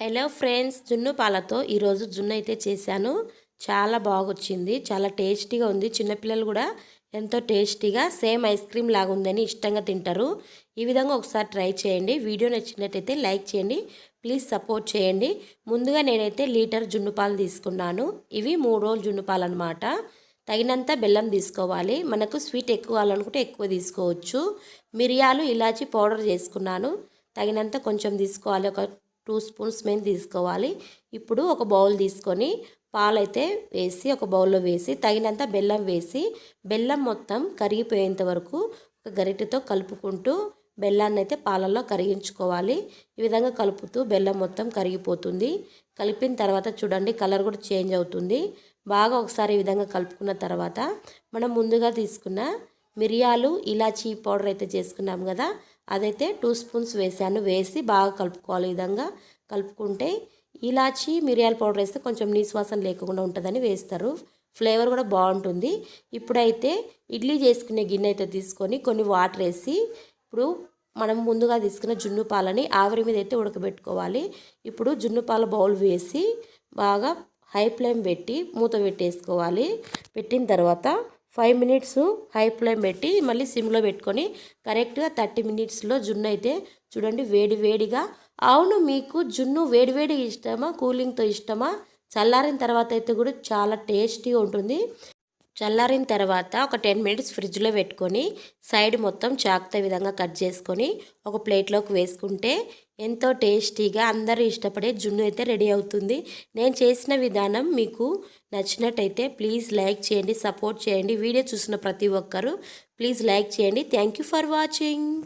Hello friends జున్ను పాలతో ఈరోజు జున్ను అయితే చేశాను. చాలా బాగొచ్చింది చాలా టేస్టీగా ఉంది. చిన్నపిల్లలు కూడా ఎంతో టేస్టీగా సేమ్ ఐస్ క్రీమ్ లాగా ఉందని ఇష్టంగా తింటారు. ఈ విధంగా ఒకసారి ట్రై చేయండి. వీడియో నచ్చినట్టయితే లైక్ చేయండి ప్లీజ్ సపోర్ట్ చేయండి. ముందుగా నేనైతే లీటర్ జున్ను పాలు తీసుకున్నాను. ఇవి మూడు రోజులు జున్ను పాలు అనమాట తగినంత బెల్లం తీసుకోవాలి. మనకు స్వీట్ ఎక్కువ కావాలనుకుంటే ఎక్కువ తీసుకోవచ్చు. మిరియాలు ఇలాచి పౌడర్ చేసుకున్నాను. తగినంత కొంచెం తీసుకోవాలి. ఒక టూ స్పూన్స్ మేము తీసుకోవాలి. ఇప్పుడు ఒక బౌల్ తీసుకొని పాలైతే వేసి ఒక బౌల్లో వేసి తగినంత బెల్లం వేసి బెల్లం మొత్తం కరిగిపోయేంత వరకు ఒక గరిటెతో కలుపుకుంటూ బెల్లాన్ని అయితే పాలల్లో కరిగించుకోవాలి. ఈ విధంగా కలుపుతూ బెల్లం మొత్తం కరిగిపోతుంది. కలిపిన తర్వాత చూడండి కలర్ కూడా చేంజ్ అవుతుంది. బాగా ఒకసారి ఈ విధంగా కలుపుకున్న తర్వాత మనం ముందుగా తీసుకున్న మిరియాలు ఇలాచీ పౌడర్ అయితే చేసుకున్నాం కదా అదైతే టూ స్పూన్స్ వేసాను. వేసి బాగా కలుపుకోవాలి. ఈ విధంగా కలుపుకుంటే ఇలాచి మిరియాల పౌడర్ వేస్తే కొంచెం నీసువాసన లేకుండా ఉంటుందని వేస్తారు. ఫ్లేవర్ కూడా బాగుంటుంది. ఇప్పుడైతే ఇడ్లీ చేసుకునే గిన్నె అయితే తీసుకొని కొన్ని వాటర్ వేసి ఇప్పుడు మనం ముందుగా తీసుకున్న జున్ను పాలని ఆవిరి మీద అయితే ఉడకబెట్టుకోవాలి. ఇప్పుడు జున్ను పాల బౌల్ వేసి బాగా హై ఫ్లేమ్ పెట్టి మూత పెట్టేసుకోవాలి. పెట్టిన తర్వాత ఫైవ్ మినిట్స్ హై ఫ్లేమ్ పెట్టి మళ్ళీ సిమ్లో పెట్టుకొని కరెక్ట్గా థర్టీ మినిట్స్లో జున్ను అయితే చూడండి వేడి వేడిగా. అవును మీకు జున్ను వేడి ఇష్టమా? కూలింగ్తో ఇష్టమా? చల్లారిన తర్వాత అయితే కూడా చాలా టేస్టీగా ఉంటుంది. చల్లారిన తర్వాత ఒక టెన్ మినిట్స్ ఫ్రిడ్జ్లో పెట్టుకొని సైడ్ మొత్తం చాకుతో విధంగా కట్ చేసుకొని ఒక ప్లేట్లోకి వేసుకుంటే ఎంతో టేస్టీగా అందరూ ఇష్టపడే జున్ను అయితే రెడీ అవుతుంది. నేను చేసిన విధానం మీకు నచ్చినట్టయితే ప్లీజ్ లైక్ చేయండి సపోర్ట్ చేయండి. వీడియో చూసిన ప్రతి ఒక్కరూ ప్లీజ్ లైక్ చేయండి. Thank for watching.